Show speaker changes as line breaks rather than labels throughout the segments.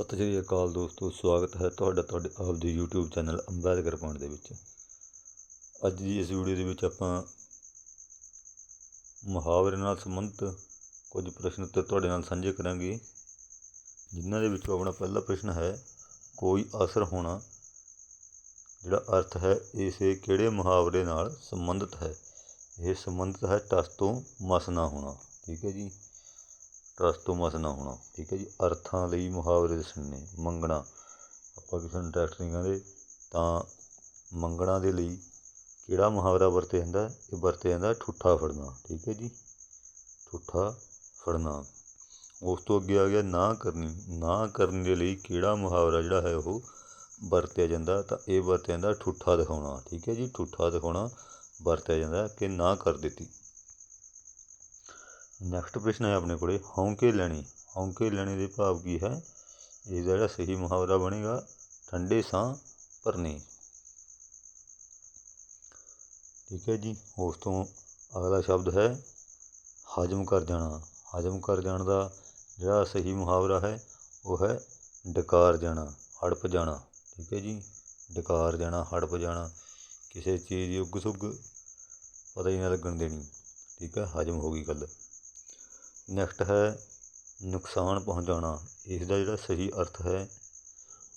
ਸਤਿ ਸ਼੍ਰੀ ਅਕਾਲ ਦੋਸਤੋ, ਸਵਾਗਤ ਹੈ ਤੁਹਾਡਾ ਤੁਹਾਡੇ ਆਪ ਦੇ YouTube ਚੈਨਲ ਅੰਬੇਦਕਰ ਪੁਆਇੰਟ ਦੇ ਵਿੱਚ। ਅੱਜ ਦੀ ਇਸ ਵੀਡੀਓ ਦੇ ਵਿੱਚ ਆਪਾਂ ਮੁਹਾਵਰੇ ਨਾਲ ਸੰਬੰਧਿਤ ਕੁਝ ਪ੍ਰਸ਼ਨ ਉੱਤਰ ਤੁਹਾਡੇ ਨਾਲ ਸਾਂਝੇ ਕਰਾਂਗੇ, ਜਿਨ੍ਹਾਂ ਦੇ ਵਿੱਚੋਂ ਆਪਣਾ ਪਹਿਲਾ ਪ੍ਰਸ਼ਨ ਹੈ, ਕੋਈ ਅਸਰ ਹੋਣਾ, ਜਿਹੜਾ ਅਰਥ ਹੈ ਇਸੇ ਕਿਹੜੇ ਮੁਹਾਵਰੇ ਨਾਲ ਸੰਬੰਧਿਤ ਹੈ? ਇਹ ਸੰਬੰਧਿਤ ਹੈ ਟਸ ਤੋਂ ਮਸ ਨਾ ਹੋਣਾ, ਠੀਕ ਹੈ ਜੀ? ਟਸ ਤੋਂ ਮਸ ਨਾ ਹੋਣਾ, ਠੀਕ ਹੈ ਜੀ? ਅਰਥਾਂ ਲਈ ਮੁਹਾਵਰੇ ਦੱਸਣੇ ਮੰਗਣਾ। ਆਪਾਂ ਕਿਸੇ ਨੂੰ ਟਰੈਕਟਰ ਨਹੀਂ ਕਹਿੰਦੇ, ਤਾਂ ਮੰਗਣਾ ਦੇ ਲਈ ਕਿਹੜਾ ਮੁਹਾਵਰਾ ਵਰਤਿਆ ਜਾਂਦਾ? ਇਹ ਵਰਤਿਆ ਜਾਂਦਾ ਠੁੱਠਾ ਫੜਨਾ, ਠੀਕ ਹੈ ਜੀ? ਠੁੱਠਾ ਫੜਨਾ। ਉਸ ਤੋਂ ਅੱਗੇ ਆ ਗਿਆ ਨਾ ਕਰਨੀ, ਨਾ ਕਰਨ ਦੇ ਲਈ ਕਿਹੜਾ ਮੁਹਾਵਰਾ ਜਿਹੜਾ ਹੈ ਉਹ ਵਰਤਿਆ ਜਾਂਦਾ, ਤਾਂ ਇਹ ਵਰਤਿਆ ਜਾਂਦਾ ਠੁੱਠਾ ਦਿਖਾਉਣਾ, ਠੀਕ ਹੈ ਜੀ? ਠੁੱਠਾ ਦਿਖਾਉਣਾ ਵਰਤਿਆ ਜਾਂਦਾ ਕਿ ਨਾ ਕਰ ਦਿੱਤੀ। ਨੈਕਸਟ ਪ੍ਰਸ਼ਨ ਹੈ ਆਪਣੇ ਕੋਲੇ ਹੌਂਕੇ ਲੈਣੀ। ਹੌਂਕੇ ਲੈਣੇ ਦੇ ਭਾਵ ਕੀ ਹੈ? ਇਹਦਾ ਜਿਹੜਾ ਸਹੀ ਮੁਹਾਵਰਾ ਬਣੇਗਾ, ਠੰਡੇ ਸਾਹ ਭਰਨੇ ਠੀਕ ਹੈ ਜੀ, ਉਸ ਤੋਂ ਅਗਲਾ ਸ਼ਬਦ ਹੈ, ਹਜਮ ਕਰ ਜਾਣਾ। ਹਜਮ ਕਰ ਜਾਣ ਦਾ ਜਿਹੜਾ ਸਹੀ ਮੁਹਾਵਰਾ ਹੈ, ਉਹ ਹੈ ਡਕਾਰ ਜਾਣਾ, ਹੜਪ ਜਾਣਾ। ਠੀਕ ਹੈ ਜੀ, ਡਕਾਰ ਜਾਣਾ, ਹੜਪ ਜਾਣਾ। ਕਿਸੇ ਚੀਜ਼ ਦੀ ਉੱਗ ਸੁੱਗ ਪਤਾ ਹੀ ਨਾ ਲੱਗਣ ਦੇਣੀ। ਠੀਕ ਹੈ, ਹਜਮ ਹੋ ਗਈ ਗੱਲ। ਨੈਕਸਟ ਹੈ, ਨੁਕਸਾਨ ਪਹੁੰਚਾਉਣਾ। ਇਸ ਦਾ ਜਿਹੜਾ ਸਹੀ ਅਰਥ ਹੈ,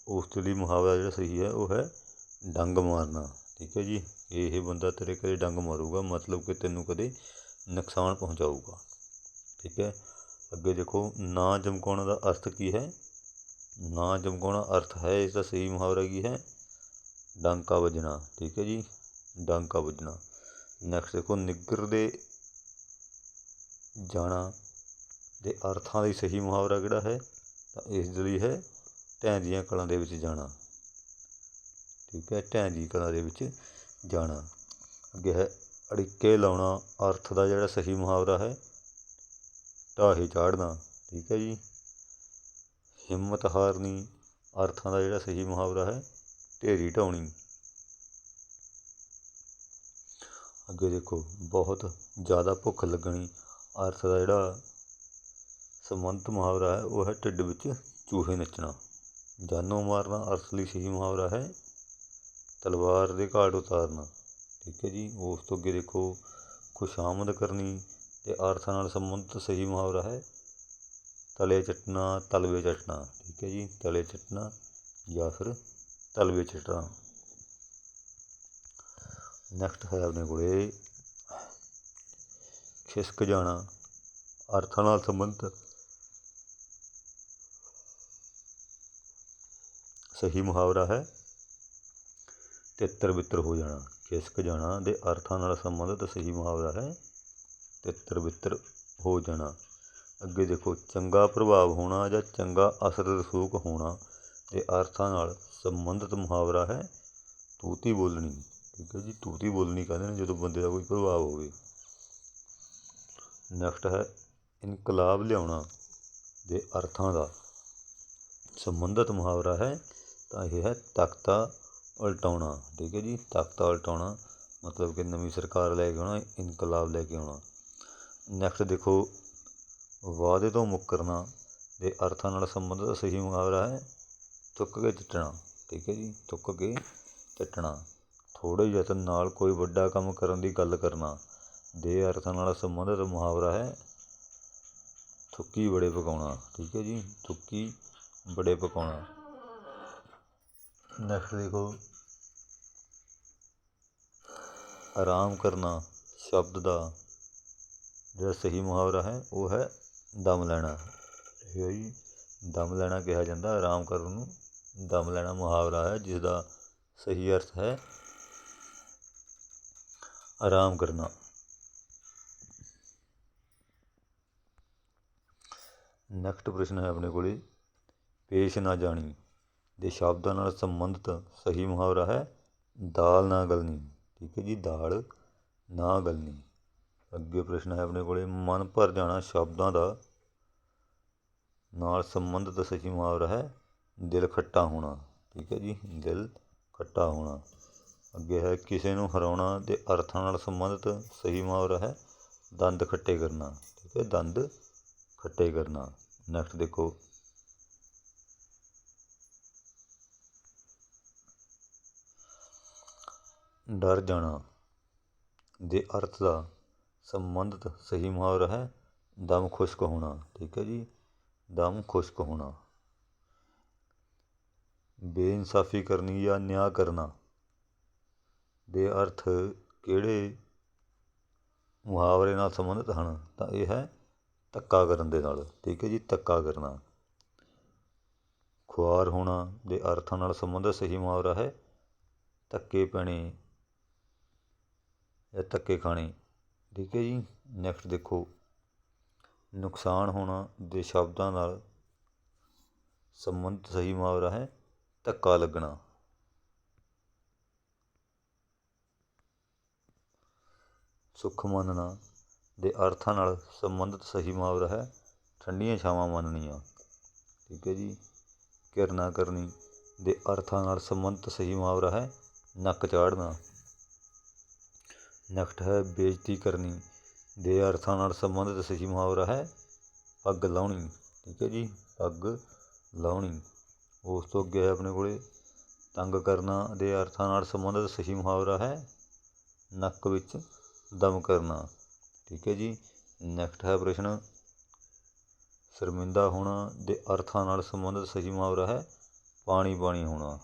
ਉਸ ਦੇ ਲਈ ਮੁਹਾਵਰਾ ਜਿਹੜਾ ਸਹੀ ਹੈ, ਉਹ ਹੈ ਡੰਗ ਮਾਰਨਾ। ਠੀਕ ਹੈ ਜੀ? ਇਹ ਬੰਦਾ ਤੇਰੇ ਕਦੇ ਡੰਗ ਮਾਰੂਗਾ, ਮਤਲਬ ਕਿ ਤੈਨੂੰ ਕਦੇ ਨੁਕਸਾਨ ਪਹੁੰਚਾਊਗਾ। ਠੀਕ ਹੈ? ਅੱਗੇ ਦੇਖੋ, ਨਾ ਚਮਕਾਉਣ ਦਾ ਅਰਥ ਕੀ ਹੈ? ਨਾ ਚਮਕਾਉਣਾ ਅਰਥ ਹੈ ਇਸ ਦਾ ਸਹੀ ਮੁਹਾਵਰਾ ਕੀ ਹੈ? ਡਾਂਕਾ ਵੱਜਣਾ। ਠੀਕ ਹੈ ਜੀ? ਡਾਂਕਾ ਵੱਜਣਾ। ਨੈਕਸਟ ਦੇਖੋ, ਨਿੱਗਰ ਦੇ ਜਾਣਾ। ਦੇ ਅਰਥਾਂ ਲਈ ਸਹੀ ਮੁਹਾਵਰਾ ਕਿਹੜਾ ਹੈ? ਤਾਂ ਇਸ ਦੇ ਲਈ ਹੈ ਢੈਂ ਦੀਆਂ ਕਲਾਂ ਦੇ ਵਿੱਚ ਜਾਣਾ। ਠੀਕ ਹੈ ਢੈਂ ਦੀ ਕਲਾਂ ਦੇ ਵਿੱਚ ਜਾਣਾ। ਅੱਗੇ ਹੈ, ਅੜਿੱਕੇ ਲਾਉਣਾ ਅਰਥ ਦਾ ਜਿਹੜਾ ਸਹੀ ਮੁਹਾਵਰਾ ਹੈ ਢਾਹੇ ਚਾੜਨਾ ਠੀਕ ਹੈ ਜੀ। ਹਿੰਮਤ ਹਾਰਨੀ ਅਰਥਾਂ ਦਾ ਜਿਹੜਾ ਸਹੀ ਮੁਹਾਵਰਾ ਹੈ, ਢੇਰੀ ਢਾਉਣੀ। ਅੱਗੇ ਦੇਖੋ, ਬਹੁਤ ਜ਼ਿਆਦਾ ਭੁੱਖ ਲੱਗਣੀ ਅਰਥ ਦਾ ਜਿਹੜਾ ਸੰਬੰਧਿਤ ਮੁਹਾਵਰਾ ਹੈ, ਉਹ ਹੈ ਢਿੱਡ ਵਿੱਚ ਚੂਹੇ ਨੱਚਣਾ। ਜਾਨੋਂ ਮਾਰਨਾ ਅਰਥ ਲਈ ਸਹੀ ਮੁਹਾਵਰਾ ਹੈ, ਤਲਵਾਰ ਦੇ ਘਾਟ ਉਤਾਰਨਾ। ਠੀਕ ਹੈ ਜੀ, ਉਸ ਤੋਂ ਅੱਗੇ ਦੇਖੋ ਖੁਸ਼ਾਮਦ ਕਰਨੀ ਤੇ ਅਰਥਾਂ ਨਾਲ ਸੰਬੰਧਿਤ ਸਹੀ ਮੁਹਾਵਰਾ ਹੈ, ਤਲੇ ਚੱਟਣਾ, ਤਲਵੇ ਚੱਟਣਾ। ਠੀਕ ਹੈ ਜੀ, ਤਲੇ ਚੱਟਣਾ ਜਾਂ ਫਿਰ ਤਲਵੇ ਚੱਟਣਾ। ਨੈਕਸਟ ਹੈ ਆਪਣੇ ਕੋਲੇ, ਖਿਸਕ ਜਾਣਾ। ਅਰਥਾਂ ਨਾਲ ਸੰਬੰਧਿਤ ਸਹੀ ਮੁਹਾਵਰਾ ਹੈ। ਤਿੱਤਰ ਬਿੱਤਰ ਹੋ ਜਾਣਾ, ਖਿਸਕ ਜਾਣਾ ਦੇ ਅਰਥਾਂ ਨਾਲ ਸੰਬੰਧਿਤ ਸਹੀ ਮੁਹਾਵਰਾ ਹੈ। ਤਿੱਤਰ ਬਿੱਤਰ ਹੋ ਜਾਣਾ, ਅੱਗੇ ਦੇਖੋ, ਚੰਗਾ ਪ੍ਰਭਾਵ ਹੋਣਾ ਜਾਂ ਚੰਗਾ ਅਸਰ ਰਸੂਖ ਹੋਣਾ ਦੇ ਅਰਥਾਂ ਨਾਲ ਸੰਬੰਧਿਤ ਮੁਹਾਵਰਾ ਹੈ। ਤੂਤੀ ਬੋਲਣੀ, ਠੀਕ ਹੈ ਜੀ, ਤੂਤੀ ਬੋਲਣੀ ਕਹਿੰਦੇ ਨੇ ਜਦੋਂ ਬੰਦੇ ਦਾ ਕੋਈ ਪ੍ਰਭਾਵ ਹੋਵੇ। ਨੈਕਸਟ ਹੈ, ਇਨਕਲਾਬ ਲਿਆਉਣਾ ਦੇ ਅਰਥਾਂ ਦਾ ਸੰਬੰਧਿਤ ਮੁਹਾਵਰਾ ਹੈ। ਤਾਂ ਇਹ ਹੈ ਤਖਤਾ ਉਲਟਾਉਣਾ, ਠੀਕ ਹੈ ਜੀ? ਤਖਤਾ ਉਲਟਾਉਣਾ ਮਤਲਬ ਕਿ ਨਵੀਂ ਸਰਕਾਰ ਲੈ ਕੇ ਆਉਣਾ, ਇਨਕਲਾਬ ਲੈ ਕੇ ਆਉਣਾ। ਨੈਕਸਟ ਦੇਖੋ, ਵਾਅਦੇ ਤੋਂ ਮੁੱਕਰਨਾ ਦੇ ਅਰਥਾਂ ਨਾਲ ਸੰਬੰਧਿਤ ਸਹੀ ਮੁਹਾਵਰਾ ਹੈ ਤੁੱਕ ਕੇ ਚੱਟਣਾ ਠੀਕ ਹੈ ਜੀ? ਤੁੱਕ ਕੇ ਚੱਟਣਾ ਥੋੜ੍ਹੇ ਯਤਨ ਨਾਲ ਕੋਈ ਵੱਡਾ ਕੰਮ ਕਰਨ ਦੀ ਗੱਲ ਕਰਨਾ ਦੇ ਅਰਥਾਂ ਨਾਲ ਸੰਬੰਧਿਤ ਮੁਹਾਵਰਾ ਹੈ ਥੁੱਕੀ ਬੜੇ ਪਕਾਉਣਾ, ਠੀਕ ਹੈ ਜੀ? ਥੁੱਕੀ ਬੜੇ ਪਕਾਉਣਾ। ਨੈਕਸਟ ਦੇਖੋ ਆਰਾਮ ਕਰਨਾ ਸ਼ਬਦ ਦਾ ਜਿਹੜਾ ਸਹੀ ਮੁਹਾਵਰਾ ਹੈ, ਉਹ ਹੈ ਦਮ ਲੈਣਾ। ਇਹ ਜੀ, ਦਮ ਲੈਣਾ ਕਿਹਾ ਜਾਂਦਾ, ਆਰਾਮ ਕਰਨ ਨੂੰ ਦਮ ਲੈਣਾ ਮੁਹਾਵਰਾ ਹੈ ਜਿਸ ਦਾ ਸਹੀ ਅਰਥ ਹੈ ਆਰਾਮ ਕਰਨਾ। ਨੈਕਸਟ ਪ੍ਰਸ਼ਨ ਹੈ ਆਪਣੇ ਕੋਲੇ, ਪੇਸ਼ ਨਾ ਜਾਣੀ। ਦੇ ਸ਼ਬਦਾਂ ਨਾਲ ਸੰਬੰਧਿਤ ਸਹੀ ਮੁਹਾਵਰਾ ਹੈ, ਦਾਲ ਨਾ ਗਲਣੀ। ਠੀਕ ਹੈ ਜੀ, ਦਾਲ ਨਾ ਗਲਣੀ। ਅੱਗੇ ਪ੍ਰਸ਼ਨ ਹੈ ਆਪਣੇ ਕੋਲੇ, ਮਨ ਭਰ ਜਾਣਾ ਸ਼ਬਦਾਂ ਦਾ ਨਾਲ ਸੰਬੰਧਿਤ ਸਹੀ ਮੁਹਾਵਰਾ ਹੈ, ਦਿਲ ਖੱਟਾ ਹੋਣਾ। ਠੀਕ ਹੈ ਜੀ, ਦਿਲ ਖੱਟਾ ਹੋਣਾ। ਅੱਗੇ ਹੈ, ਕਿਸੇ ਨੂੰ ਹਰਾਉਣਾ ਦੇ ਅਰਥਾਂ ਨਾਲ ਸੰਬੰਧਿਤ ਸਹੀ ਮੁਹਾਵਰਾ ਹੈ, ਦੰਦ ਖੱਟੇ ਕਰਨਾ। ਠੀਕ ਹੈ, ਦੰਦ ਖੱਟੇ ਕਰਨਾ। ਨੈਕਸਟ ਦੇਖੋ। ਡਰ ਜਾਣਾ ਦੇ ਅਰਥ ਦਾ ਸੰਬੰਧਿਤ ਸਹੀ ਮੁਹਾਵਰਾ ਹੈ, ਦਮ ਖੁਸ਼ਕ ਹੋਣਾ, ਠੀਕ ਹੈ ਜੀ, ਦਮ ਖੁਸ਼ਕ ਹੋਣਾ। ਬੇਇਨਸਾਫੀ ਕਰਨੀ ਜਾਂ ਨਿਆਂ ਕਰਨਾ ਦੇ ਅਰਥ ਕਿਹੜੇ ਮੁਹਾਵਰੇ ਨਾਲ ਸੰਬੰਧਿਤ ਹਨ, ਤਾਂ ਇਹ ਹੈ ਧੱਕਾ ਕਰਨ ਦੇ ਨਾਲ, ਠੀਕ ਹੈ ਜੀ, ਧੱਕਾ ਕਰਨਾ। ਖੁਆਰ ਹੋਣਾ ਦੇ ਅਰਥਾਂ ਨਾਲ ਸੰਬੰਧਿਤ ਸਹੀ ਮੁਹਾਵਰਾ ਹੈ, ਧੱਕੇ ਪੈਣੇ ਜਾਂ ਧੱਕੇ ਖਾਣੇ। ਠੀਕ ਹੈ ਜੀ ਨੈਕਸਟ ਦੇਖੋ। ਨੁਕਸਾਨ ਹੋਣਾ ਦੇ ਸ਼ਬਦਾਂ ਨਾਲ ਸੰਬੰਧਿਤ ਸਹੀ ਮੁਹਾਵਰਾ ਹੈ, ਧੱਕਾ ਲੱਗਣਾ। ਸੁੱਖ ਮੰਨਣਾ ਦੇ ਅਰਥਾਂ ਨਾਲ ਸੰਬੰਧਿਤ ਸਹੀ ਮੁਹਾਵਰਾ ਹੈ, ਠੰਡੀਆਂ ਛਾਵਾਂ ਮੰਨਣੀਆਂ। ਠੀਕ ਹੈ ਜੀ ਕਿਰਨਾ ਕਰਨੀ ਦੇ ਅਰਥਾਂ ਨਾਲ ਸੰਬੰਧਿਤ ਸਹੀ ਮੁਹਾਵਰਾ ਹੈ, ਨੱਕ ਚਾੜਨਾ। ਨੈਕਸਟ ਹੈ, ਬੇਇੱਜ਼ਤੀ ਕਰਨੀ। ਦੇ ਅਰਥਾਂ ਨਾਲ ਸੰਬੰਧਿਤ ਸਹੀ ਮੁਹਾਵਰਾ ਹੈ, ਪੱਗ ਲਾਉਣੀ। ਠੀਕ ਹੈ ਜੀ, ਪੱਗ ਲਾਉਣੀ। ਉਸ ਤੋਂ ਅੱਗੇ ਹੈ ਆਪਣੇ ਕੋਲੇ, ਤੰਗ ਕਰਨਾ ਦੇ ਅਰਥਾਂ ਨਾਲ ਸੰਬੰਧਿਤ ਸਹੀ ਮੁਹਾਵਰਾ ਹੈ, ਨੱਕ ਵਿੱਚ ਦਮ ਕਰਨਾ। ਠੀਕ ਹੈ ਜੀ ਨੈਕਸਟ ਹੈ ਪ੍ਰਸ਼ਨ। ਸ਼ਰਮਿੰਦਾ ਹੋਣਾ ਦੇ ਅਰਥਾਂ ਨਾਲ ਸੰਬੰਧਿਤ ਸਹੀ ਮੁਹਾਵਰਾ ਹੈ ਪਾਣੀ ਪਾਣੀ ਹੋਣਾ।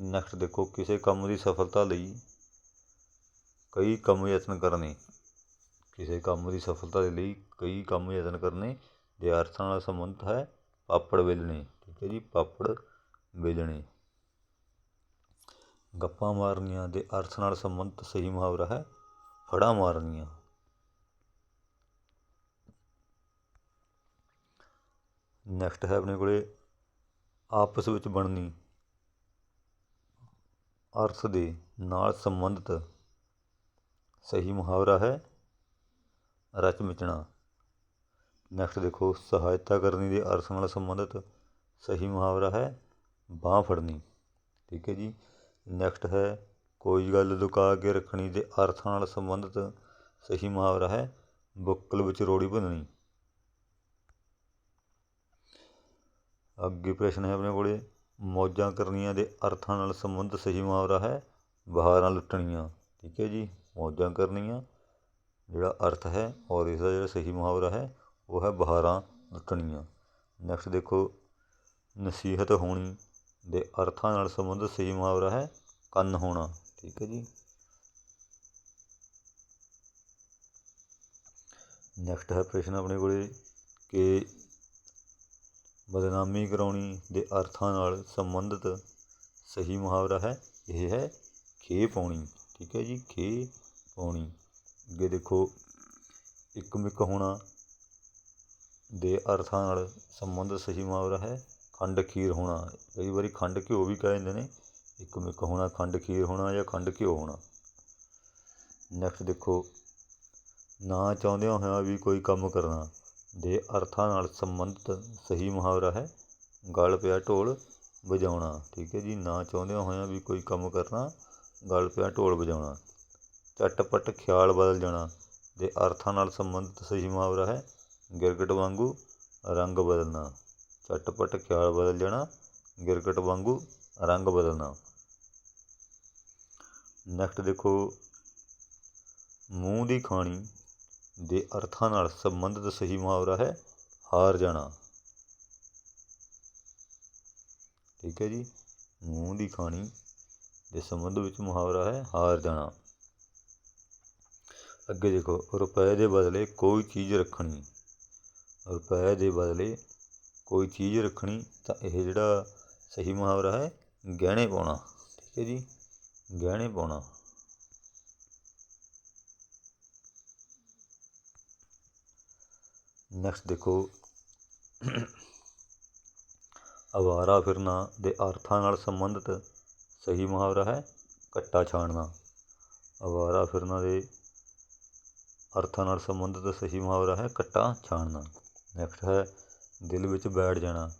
ਨੈਕਸਟ ਦੇਖੋ, ਕਿਸੇ ਕੰਮ ਦੀ ਸਫਲਤਾ ਲਈ ਕਈ ਕੰਮ ਯਤਨ ਕਰਨੇ, ਕਿਸੇ ਕੰਮ ਦੀ ਸਫਲਤਾ ਦੇ ਲਈ ਕਈ ਕੰਮ ਯਤਨ ਕਰਨੇ ਦੇ ਅਰਥਾਂ ਨਾਲ ਸੰਬੰਧਿਤ ਹੈ, ਪਾਪੜ ਵੇਲਣੇ, ਠੀਕ ਹੈ ਜੀ, ਪਾਪੜ ਵੇਲਣੇ। ਗੱਪਾਂ ਮਾਰਨੀਆਂ ਦੇ ਅਰਥ ਨਾਲ ਸੰਬੰਧਿਤ ਸਹੀ ਮੁਹਾਵਰਾ ਹੈ, ਫੜਾ ਮਾਰਨੀਆਂ। ਨੈਕਸਟ ਹੈ ਆਪਣੇ ਕੋਲੇ, ਆਪਸ ਵਿੱਚ ਬਣਨੀ, ਅਰਥ ਦੇ ਨਾਲ ਸੰਬੰਧਿਤ। ਸਹੀ ਮੁਹਾਵਰਾ ਹੈ। ਰਚ ਮਿਚਣਾ ਨੈਕਸਟ ਦੇਖੋ, ਸਹਾਇਤਾ ਕਰਨੀ ਦੇ ਅਰਥ ਨਾਲ ਸੰਬੰਧਿਤ ਸਹੀ ਮੁਹਾਵਰਾ ਹੈ। ਬਾਹ ਫੜਨੀ। ਠੀਕ ਹੈ ਜੀ। ਨੈਕਸਟ ਹੈ, ਕੋਈ ਗੱਲ ਲੁਕਾ ਕੇ ਰੱਖਣੀ ਦੇ ਅਰਥਾਂ ਨਾਲ ਸੰਬੰਧਿਤ ਸਹੀ ਮੁਹਾਵਰਾ ਹੈ। ਬੁੱਕਲ ਵਿੱਚ ਰੋੜੀ ਭੰਨਣੀ ਅੱਗੇ ਪ੍ਰਸ਼ਨ ਹੈ ਆਪਣੇ ਕੋਲੇ। ਮੌਜਾਂ ਕਰਨੀਆਂ ਦੇ ਅਰਥਾਂ ਨਾਲ ਸੰਬੰਧਿਤ ਸਹੀ ਮੁਹਾਵਰਾ ਹੈ। ਬਹਾਰਾਂ ਲੁੱਟਣੀਆਂ। ਠੀਕ ਹੈ ਜੀ। ਮੌਜਾਂ ਕਰਨੀਆਂ, ਜਿਹੜਾ ਅਰਥ ਹੈ ਔਰ ਇਸਦਾ ਜਿਹੜਾ ਸਹੀ ਮੁਹਾਵਰਾ ਹੈ, ਉਹ ਹੈ ਬਹਾਰਾਂ ਲੁੱਟਣੀਆਂ ਨੈਕਸਟ ਦੇਖੋ, ਨਸੀਹਤ ਹੋਣੀ ਦੇ ਅਰਥਾਂ ਨਾਲ ਸੰਬੰਧਿਤ ਸਹੀ ਮੁਹਾਵਰਾ ਹੈ ਕੰਨ ਹੋਣਾ। ਠੀਕ ਹੈ ਜੀ। ਨੈਕਸਟ ਹੈ ਪ੍ਰਸ਼ਨ ਆਪਣੇ ਕੋਲੇ ਕਿ ਬਦਨਾਮੀ ਕਰਾਉਣੀ ਦੇ ਅਰਥਾਂ ਨਾਲ ਸੰਬੰਧਿਤ ਸਹੀ ਮੁਹਾਵਰਾ ਹੈ, ਇਹ ਹੈ ਖੇ ਪਾਉਣੀ ਠੀਕ ਹੈ ਜੀ ਖੇ ਪਾਉਣੀ। ਅੱਗੇ ਦੇਖੋ, ਇੱਕ ਮਿੱਕ ਹੋਣਾ ਦੇ ਅਰਥਾਂ ਨਾਲ ਸੰਬੰਧਿਤ ਸਹੀ ਮੁਹਾਵਰਾ ਹੈ। ਖੰਡ ਖੀਰ ਹੋਣਾ। ਕਈ ਵਾਰੀ ਖੰਡ ਘਿਓ ਵੀ ਕਹਿ ਦਿੰਦੇ ਨੇ। ਇੱਕ ਮਿੱਕ ਹੋਣਾ, ਖੰਡ ਖੀਰ ਹੋਣਾ ਜਾਂ ਖੰਡ ਘਿਓ ਹੋਣਾ। ਨੈਕਸਟ ਦੇਖੋ, ਨਾ ਚਾਹੁੰਦਿਆਂ ਹੋਇਆਂ ਵੀ ਕੋਈ ਕੰਮ ਕਰਨਾ ਦੇ ਅਰਥਾਂ ਨਾਲ ਸੰਬੰਧਿਤ ਸਹੀ ਮੁਹਾਵਰਾ ਹੈ। ਗਲ ਪਿਆ ਢੋਲ ਵਜਾਉਣਾ। ਠੀਕ ਹੈ ਜੀ, ਨਾ ਚਾਹੁੰਦਿਆਂ ਹੋਇਆਂ ਵੀ ਕੋਈ ਕੰਮ ਕਰਨਾ, ਗਲ ਪਿਆ ਢੋਲ ਵਜਾਉਣਾ। ਝਟਪਟ ਖਿਆਲ ਬਦਲ ਜਾਣਾ ਦੇ ਅਰਥਾਂ ਨਾਲ ਸੰਬੰਧਿਤ ਸਹੀ ਮੁਹਾਵਰਾ ਹੈ। ਗਿਰਗਟ ਵਾਂਗੂ ਰੰਗ ਬਦਲਣਾ। ਝਟਪਟ ਖਿਆਲ ਬਦਲ ਜਾਣਾ, ਗਿਰਗਟ ਵਾਂਗੂ ਰੰਗ ਬਦਲਣਾ। ਨੈਕਸਟ ਦੇਖੋ, ਮੂੰਹ ਦੀ ਖਾਣੀ ਦੇ ਅਰਥਾਂ ਨਾਲ ਸੰਬੰਧਿਤ ਸਹੀ ਮੁਹਾਵਰਾ ਹੈ, ਹਾਰ ਜਾਣਾ। ਠੀਕ ਹੈ ਜੀ? ਮੂੰਹ ਦੀ ਖਾਣੀ ਦੇ ਸੰਬੰਧ ਵਿੱਚ ਮੁਹਾਵਰਾ ਹੈ, ਹਾਰ ਜਾਣਾ। ਅੱਗੇ ਦੇਖੋ, ਰੁਪਏ ਦੇ ਬਦਲੇ ਕੋਈ ਚੀਜ਼ ਰੱਖਣੀ। ਰੁਪਏ ਦੇ ਬਦਲੇ ਕੋਈ ਚੀਜ਼ ਰੱਖਣੀ ਤਾਂ ਇਹ ਜਿਹੜਾ ਸਹੀ ਮੁਹਾਵਰਾ ਹੈ, ਗਹਿਣੇ ਪਾਉਣਾ। ਠੀਕ ਹੈ ਜੀ? ਗਹਿਣੇ ਪਾਉਣਾ। ਨੈਕਸਟ ਦੇਖੋ ਅਵਾਰਾ ਫਿਰਨਾ ਦੇ ਅਰਥਾਂ ਨਾਲ ਸੰਬੰਧਿਤ ਸਹੀ ਮੁਹਾਵਰਾ ਹੈ, ਕੱਟਾ ਛਾਣਨਾ। ਅਵਾਰਾ ਫਿਰਨਾ ਦੇ ਅਰਥਾਂ ਨਾਲ ਸੰਬੰਧਿਤ ਸਹੀ ਮੁਹਾਵਰਾ ਹੈ ਕੱਟਾ ਛਾਣਨਾ। ਨੈਕਸਟ ਹੈ, ਦਿਲ ਵਿੱਚ ਬੈਠ ਜਾਣਾ।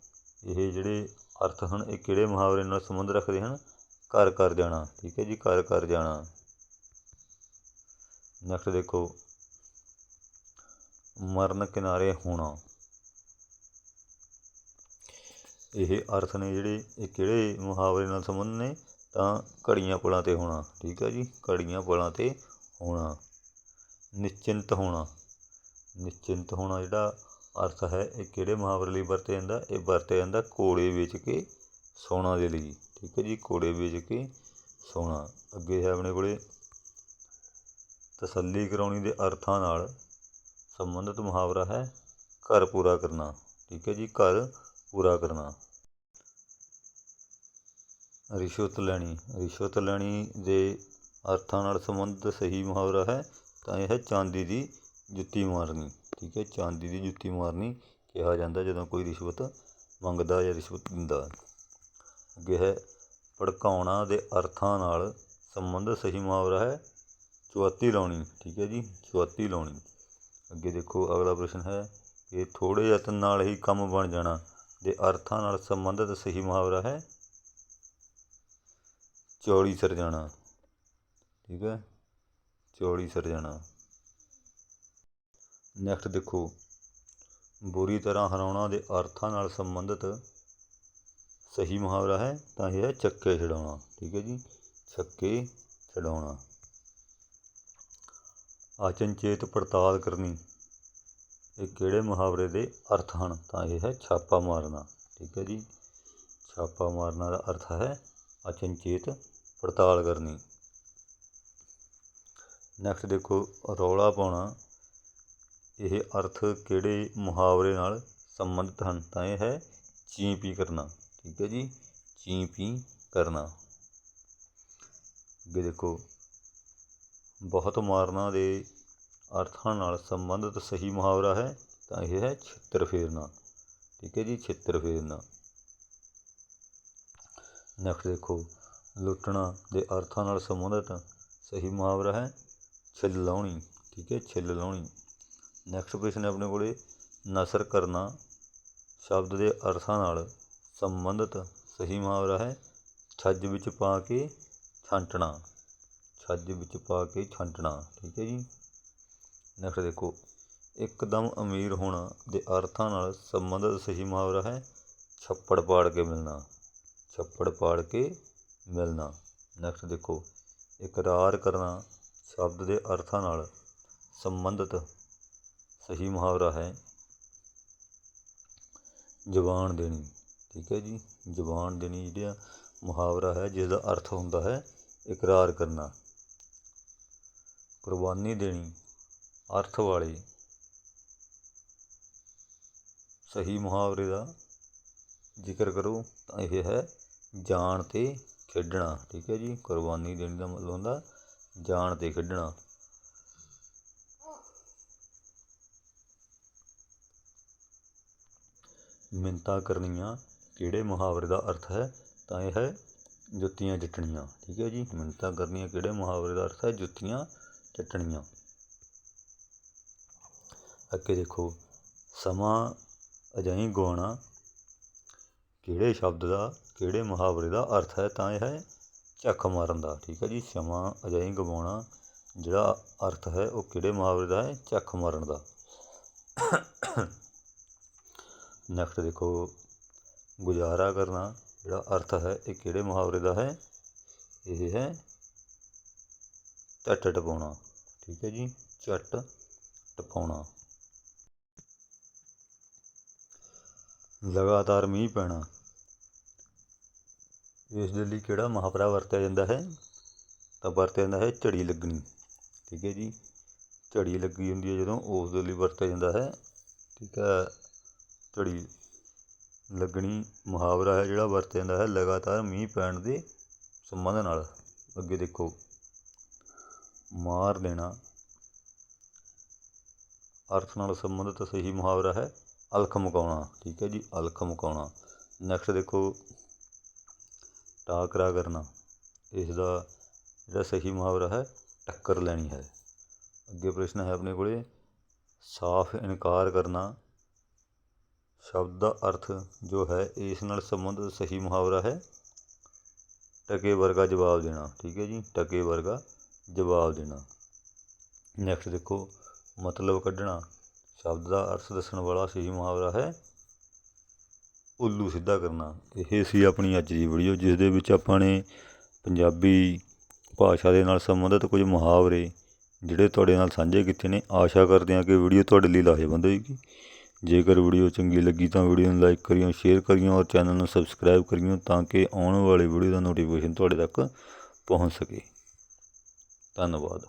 ਇਹ ਜਿਹੜੇ ਅਰਥ ਹਨ, ਇਹ ਕਿਹੜੇ ਮੁਹਾਵਰੇ ਨਾਲ ਸੰਬੰਧ ਰੱਖਦੇ ਹਨ? ਘਰ ਘਰ ਜਾਣਾ। ਠੀਕ ਹੈ ਜੀ, ਘਰ ਘਰ ਜਾਣਾ। ਨੈਕਸਟ ਦੇਖੋ, ਮਰਨ ਕਿਨਾਰੇ ਹੋਣਾ। ਇਹ ਅਰਥ ਨੇ ਜਿਹੜੇ, ਇਹ ਕਿਹੜੇ ਮੁਹਾਵਰੇ ਨਾਲ ਸੰਬੰਧ ਨੇ? ਤਾਂ ਘੜੀਆਂ ਪੁਲਾਂ ਤੇ ਹੋਣਾ। ਠੀਕ ਹੈ ਜੀ, ਘੜੀਆਂ ਪੁਲਾਂ ਤੇ ਹੋਣਾ। ਨਿਸ਼ਚਿੰਤ ਹੋਣਾ। ਨਿਸ਼ਚਿੰਤ ਹੋਣਾ ਜਿਹੜਾ ਅਰਥ ਹੈ, ਇਹ ਕਿਹੜੇ ਮੁਹਾਵਰੇ ਲਈ ਵਰਤਿਆ ਜਾਂਦਾ? ਇਹ ਵਰਤਿਆ ਜਾਂਦਾ ਘੋੜੇ ਵੇਚ ਕੇ ਸੋਨਾ ਦੇ ਲਈ। ਠੀਕ ਹੈ ਜੀ, ਘੋੜੇ ਵੇਚ ਕੇ ਸੋਨਾ। ਅੱਗੇ ਹੈ ਆਪਣੇ ਕੋਲੇ ਤਸੱਲੀ ਕਰਾਉਣੀ ਦੇ ਅਰਥਾਂ ਨਾਲ ਸੰਬੰਧਿਤ ਮੁਹਾਵਰਾ ਹੈ, ਘਰ ਪੂਰਾ ਕਰਨਾ। ਠੀਕ ਹੈ ਜੀ, ਘਰ ਪੂਰਾ ਕਰਨਾ। ਰਿਸ਼ਵਤ ਲੈਣੀ। ਰਿਸ਼ਵਤ ਲੈਣੀ ਦੇ ਅਰਥਾਂ ਨਾਲ ਸੰਬੰਧਿਤ ਸਹੀ ਮੁਹਾਵਰਾ ਹੈ ਤਾਂ ਇਹ ਹੈ ਚਾਂਦੀ ਦੀ ਜੁੱਤੀ ਮਾਰਨੀ, ਠੀਕ ਹੈ, ਚਾਂਦੀ ਦੀ ਜੁੱਤੀ ਮਾਰਨੀ ਕਿਹਾ ਜਾਂਦਾ ਜਦੋਂ ਕੋਈ ਰਿਸ਼ਵਤ ਮੰਗਦਾ ਜਾਂ ਰਿਸ਼ਵਤ ਦਿੰਦਾ। ਅੱਗੇ ਹੈ, ਭੜਕਾਉਣਾ ਦੇ ਅਰਥਾਂ ਨਾਲ ਸੰਬੰਧਿਤ ਸਹੀ ਮੁਹਾਵਰਾ ਹੈ ਚੁਆਤੀ ਲਾਉਣੀ, ਠੀਕ ਹੈ ਜੀ ਚੁਆਤੀ ਲਾਉਣੀ। ਅੱਗੇ ਦੇਖੋ, ਅਗਲਾ ਪ੍ਰਸ਼ਨ ਹੈ, ਇਹ ਥੋੜ੍ਹੇ ਯਤਨ ਨਾਲ ਹੀ ਕੰਮ ਬਣ ਜਾਣਾ ਦੇ ਅਰਥਾਂ ਨਾਲ ਸੰਬੰਧਿਤ ਸਹੀ ਮੁਹਾਵਰਾ ਹੈ। ਚੌੜੀ ਸਿਰਜਾਣਾ ਠੀਕ ਹੈ। ਚੌੜੀ ਸਿਰਜਾਣਾ ਨੈਕਸਟ ਦੇਖੋ। ਬੁਰੀ ਤਰ੍ਹਾਂ ਹਰਾਉਣਾ ਦੇ ਅਰਥਾਂ ਨਾਲ ਸੰਬੰਧਿਤ ਸਹੀ ਮੁਹਾਵਰਾ ਹੈ, ਤਾਂ ਇਹ ਹੈ ਛੱਕੇ ਛਡਾਉਣਾ। ਠੀਕ ਹੈ ਜੀ? ਛੱਕੇ ਛਡਾਉਣਾ। ਅਚਨਚੇਤ ਪੜਤਾਲ ਕਰਨੀ। ਇਹ ਕਿਹੜੇ ਮੁਹਾਵਰੇ ਦੇ ਅਰਥ ਹਨ? ਤਾਂ ਇਹ ਹੈ ਛਾਪਾ ਮਾਰਨਾ। ਠੀਕ ਹੈ ਜੀ? ਛਾਪਾ ਮਾਰਨਾ ਦਾ ਅਰਥ ਹੈ ਅਚਨਚੇਤ ਪੜਤਾਲ ਕਰਨੀ। ਨੈਕਸਟ ਦੇਖੋ, ਰੌਲਾ ਪਾਉਣਾ, ਇਹ ਅਰਥ ਕਿਹੜੇ ਮੁਹਾਵਰੇ ਨਾਲ ਸੰਬੰਧਿਤ ਹਨ? ਤਾਂ ਇਹ ਹੈ ਚੀਂ ਪੀ ਕਰਨਾ, ਠੀਕ ਹੈ ਜੀ? ਚੀਂ ਪੀ ਕਰਨਾ। ਅੱਗੇ ਦੇਖੋ, ਬਹੁਤ ਮਾਰਨਾ ਦੇ ਅਰਥਾਂ ਨਾਲ ਸੰਬੰਧਿਤ ਸਹੀ ਮੁਹਾਵਰਾ ਹੈ, ਤਾਂ ਇਹ ਹੈ ਛਿੱਤਰ ਫੇਰਨਾ, ਠੀਕ ਹੈ ਜੀ? ਛਿੱਤਰ ਫੇਰਨਾ। ਨੈਕਸਟ ਦੇਖੋ, ਲੁੱਟਣਾ ਦੇ ਅਰਥਾਂ ਨਾਲ ਸੰਬੰਧਿਤ ਸਹੀ ਮੁਹਾਵਰਾ ਹੈ ਛਿੱਲ ਲਾਉਣੀ, ਠੀਕ ਹੈ, ਛਿੱਲ ਲਾਉਣੀ। ਨੈਕਸਟ ਪ੍ਰਸ਼ਨ ਹੈ ਆਪਣੇ ਕੋਲੇ, ਨਸਰ ਕਰਨਾ ਸ਼ਬਦ ਦੇ ਅਰਥਾਂ ਨਾਲ ਸੰਬੰਧਿਤ ਸਹੀ ਮੁਹਾਵਰਾ ਹੈ। ਛੱਜ ਵਿੱਚ ਪਾ ਕੇ ਛਾਂਟਣਾ, ਛੱਜ ਵਿੱਚ ਪਾ ਕੇ ਛਾਂਟਣਾ, ਠੀਕ ਹੈ ਜੀ। ਨੈਕਸਟ ਦੇਖੋ, ਇੱਕਦਮ ਅਮੀਰ ਹੋਣਾ ਦੇ ਅਰਥਾਂ ਨਾਲ ਸੰਬੰਧਿਤ ਸਹੀ ਮੁਹਾਵਰਾ ਹੈ। ਛੱਪੜ ਪਾੜ ਕੇ ਮਿਲਣਾ, ਛੱਪੜ ਪਾੜ ਕੇ ਮਿਲਣਾ। ਨੈਕਸਟ ਦੇਖੋ, ਇਕਰਾਰ ਕਰਨਾ ਸ਼ਬਦ ਦੇ ਅਰਥਾਂ ਨਾਲ ਸੰਬੰਧਿਤ ਸਹੀ ਮੁਹਾਵਰਾ ਹੈ ਜ਼ਬਾਨ ਦੇਣੀ। ਠੀਕ ਹੈ ਜੀ, ਜ਼ਬਾਨ ਦੇਣੀ ਜਿਹੜਾ ਮੁਹਾਵਰਾ ਹੈ ਜਿਸ ਦਾ ਅਰਥ ਹੁੰਦਾ ਹੈ ਇਕਰਾਰ ਕਰਨਾ। ਕੁਰਬਾਨੀ ਦੇਣੀ, ਅਰਥ ਵਾਲੇ ਸਹੀ ਮੁਹਾਵਰੇ ਦਾ ਜ਼ਿਕਰ ਕਰੋ, ਤਾਂ ਇਹ ਹੈ ਜਾਣ ਤੇ ਖੇਡਣਾ। ਠੀਕ ਹੈ ਜੀ, ਕੁਰਬਾਨੀ ਦੇਣੀ ਦਾ ਮਤਲਬ ਹੁੰਦਾ ਜਾਣ ਤੇ ਖੇਡਣਾ। ਮਿੰਤਾ ਕਰਨੀਆਂ ਕਿਹੜੇ ਮੁਹਾਵਰੇ ਦਾ ਅਰਥ ਹੈ, ਤਾਂ ਇਹ ਹੈ ਜੁੱਤੀਆਂ ਚੱਟਣੀਆਂ। ਠੀਕ ਹੈ ਜੀ ਮਿੰਤਾ ਕਰਨੀਆਂ ਕਿਹੜੇ ਮੁਹਾਵਰੇ ਦਾ ਅਰਥ ਹੈ, ਜੁੱਤੀਆਂ ਚੱਟਣੀਆਂ। ਅੱਗੇ ਦੇਖੋ, ਸਮਾਂ ਅਜਾਈ ਗਵਾਉਣਾ ਕਿਹੜੇ ਸ਼ਬਦ ਦਾ, ਕਿਹੜੇ ਮੁਹਾਵਰੇ ਦਾ ਅਰਥ ਹੈ, ਤਾਂ ਇਹ ਹੈ ਝੱਖ ਮਾਰਨ ਦਾ, ਠੀਕ ਹੈ ਜੀ, ਸਮਾਂ ਅਜਾਈ ਗਵਾਉਣਾ ਜਿਹੜਾ ਅਰਥ ਹੈ ਉਹ ਕਿਹੜੇ ਮੁਹਾਵਰੇ ਦਾ ਹੈ? ਝੱਖ ਮਾਰਨ ਦਾ। ਨੈਕਸਟ ਦੇਖੋ, ਗੁਜ਼ਾਰਾ ਕਰਨਾ ਜਿਹੜਾ ਅਰਥ ਹੈ ਇਹ ਕਿਹੜੇ ਮੁਹਾਵਰੇ ਦਾ ਹੈ? ਇਹ ਹੈ ਝੱਟ ਟਪਾਉਣਾ, ਠੀਕ ਹੈ ਜੀ, ਝੱਟ ਟਪਾਉਣਾ। ਲਗਾਤਾਰ ਮੀਂਹ ਪੈਣਾ ਇਸ ਦੇ ਲਈ ਕਿਹੜਾ ਮੁਹਾਵਰਾ ਵਰਤਿਆ ਜਾਂਦਾ ਹੈ? ਤਾਂ ਵਰਤਿਆ ਜਾਂਦਾ ਹੈ ਝੜੀ ਲੱਗਣੀ। ਠੀਕ ਹੈ ਜੀ। ਝੜੀ ਲੱਗੀ ਹੁੰਦੀ ਹੈ ਜਦੋਂ, ਉਸ ਦੇ ਲਈ ਵਰਤਿਆ ਜਾਂਦਾ ਹੈ। ਠੀਕ ਹੈ। ਝੜੀ ਲੱਗਣੀ ਮੁਹਾਵਰਾ ਹੈ ਜਿਹੜਾ ਵਰਤਿਆ ਜਾਂਦਾ ਹੈ ਲਗਾਤਾਰ ਮੀਂਹ ਪੈਣ ਦੇ ਸੰਬੰਧ ਨਾਲ। ਅੱਗੇ ਦੇਖੋ। ਮਾਰ ਦੇਣਾ। ਅਰਥ ਨਾਲ ਸੰਬੰਧਿਤ ਸਹੀ ਮੁਹਾਵਰਾ ਹੈ ਅਲਖ ਮੁਕਾਉਣਾ। ਠੀਕ ਹੈ ਜੀ। ਅਲਖ ਮੁਕਾਉਣਾ। ਨੈਕਸਟ ਦੇਖੋ। ਟਾਕਰਾ ਕਰਨਾ। ਇਸ ਦਾ ਜਿਹੜਾ ਸਹੀ ਮੁਹਾਵਰਾ ਹੈ, ਟੱਕਰ ਲੈਣੀ ਹੈ। ਅੱਗੇ ਪ੍ਰਸ਼ਨ ਹੈ ਆਪਣੇ ਕੋਲੇ, ਸਾਫ਼ ਇਨਕਾਰ ਕਰਨਾ। ਸ਼ਬਦ ਦਾ ਅਰਥ ਜੋ ਹੈ, ਇਸ ਨਾਲ ਸੰਬੰਧਿਤ ਸਹੀ ਮੁਹਾਵਰਾ ਹੈ, ਟਕੇ ਵਰਗਾ ਜਵਾਬ ਦੇਣਾ। ਠੀਕ ਹੈ ਜੀ? ਟਕੇ ਵਰਗਾ ਜਵਾਬ ਦੇਣਾ। ਨੈਕਸਟ ਦੇਖੋ, ਮਤਲਬ ਕੱਢਣਾ। ਸ਼ਬਦ ਦਾ ਅਰਥ ਦੱਸਣ ਵਾਲਾ ਸਹੀ ਮੁਹਾਵਰਾ ਹੈ ਉੱਲੂ ਸਿੱਧਾ ਕਰਨਾ। ਇਹ ਸੀ ਆਪਣੀ ਅੱਜ ਦੀ ਵੀਡੀਓ ਜਿਸ ਦੇ ਵਿੱਚ ਆਪਾਂ ਨੇ ਪੰਜਾਬੀ ਭਾਸ਼ਾ ਦੇ ਨਾਲ ਸੰਬੰਧਿਤ ਕੁਝ ਮੁਹਾਵਰੇ ਜਿਹੜੇ ਤੁਹਾਡੇ ਨਾਲ ਸਾਂਝੇ ਕੀਤੇ ਨੇ। ਆਸ਼ਾ ਕਰਦੇ ਹਾਂ ਕਿ ਵੀਡੀਓ ਤੁਹਾਡੇ ਲਈ ਲਾਹੇਵੰਦ ਹੋਏਗੀ। ਜੇਕਰ ਵੀਡੀਓ ਚੰਗੀ ਲੱਗੀ ਤਾਂ ਵੀਡੀਓ ਨੂੰ ਲਾਈਕ ਕਰਿਓ ਸ਼ੇਅਰ ਕਰਿਓ ਔਰ ਚੈਨਲ ਨੂੰ ਸਬਸਕ੍ਰਾਈਬ ਕਰਿਓ ਤਾਂ ਕਿ ਆਉਣ ਵਾਲੇ ਵੀਡੀਓ ਦਾ ਨੋਟੀਫਿਕੇਸ਼ਨ ਤੁਹਾਡੇ ਤੱਕ ਪਹੁੰਚ ਸਕੇ। ਧੰਨਵਾਦ।